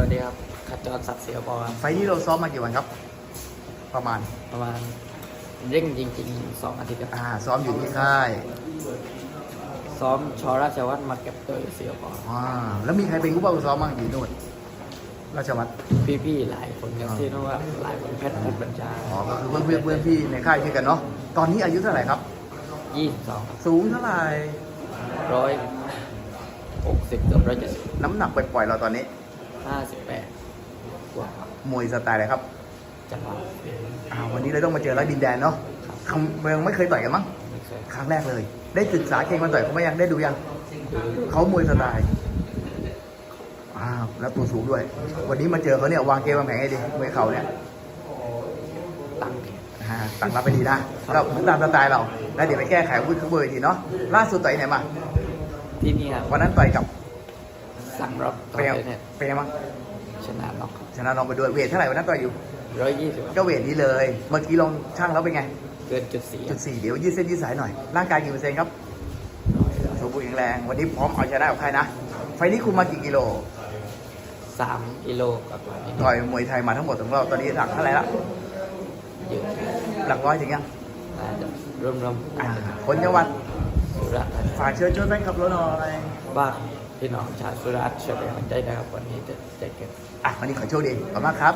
วัสดีครับขจรศักดิ์เสียบอลไฟล์นี้เราซ้อมมากี่วันครับ ประมาณประมาณเร่งจริงๆสองอาทิตย์ครับอ่าซ้อมอยู่ที่ค่ายซ้อมชอราชวัฒน์มาเก็บตัวอยู่เสียบอลอ่าแล้วมีใครเป็นผู้เป้าซ้อมบ้างอยู่นู่นราชวัตรพี่ๆหลายคนครับอ่าที่นู้นว่าหลายคนเพชรพุทธบัญชาอ๋อก็คือเพื่อนเพื่อนเพื่อนพี่ในค่ายช่วยกันเนาะตอนนี้อายุเท่าไหร่ครับยี่สิบสองสูงเท่าไหร่ร้อยหกสิบเกือบร้อยเจ็ดสิบน้ำหนักปล่อยๆเราตอนนี้ ห้าสิบแปดกว่าครับมวยสไตล์อะไรครับจังหวะอ่าวันนี้เลยต้องมาเจอรักดินแดนเนาะคำเมืองไม่เคยต่อยกันมั้งไม่เคยครั้งแรกเลย ได้ศึกษาเก่งมาต่อยเขาไหมยังได้ดูยังเขามวยสไตล์อ้าวแล้วตัวสูงด้วย วันนี้มาเจอเขาเนี่ยวางเกมวางแผนให้ดีมวยเข่าเนี่ยตั้งอ่าตั้งรับไปดีนะก็ตามสไตล์เรา แล้วเดี๋ยวไปแก้ไขวุ้นข้างบนเวทีเนาะล่าสุดต่อยไหนมาที่นี่ครับวันนั้นต่อยกับ สั่งรอบต่อเป็นยังไปเนี่ยเป็นยังบ้างชนะน็อกชนะน้องไปด้วยเวทเท่าไหร่วันนั้นต่อยอยู่ร้อยยี่สิบก็เวทนี้เลยเมื่อกี้ลองช่างแล้วเป็นไงเกินจุดสี่จุดสี่เดี๋ยวยืดเส้นยืดสายหน่อยร่างกายกี่เปอร์เซ็นต์ครับสมบูรณ์แข็งแรงวันนี้พร้อมเอาชนะกับใครนะไฟล์นี้คุมมากี่กิโลสามกิโลกว่าๆนี่ต่อยมวยไทยมาทั้งหมดของเราตอนนี้หลักเท่าไหร่ละเยอะหลักร้อยถึงยังน่าจะรวมรวมๆอ่าคนจังหวัดสุราษฎร์ธานีฝากเชิญชวนแฟนคลับรถหน่อยบ้าน พี่น้องชาวสุราษฎร์ช่วยเป็นกำลังใจนะครับวันนี้จะเจอกันอะวันนี้ขอโชคดีขอบคุณมากครับ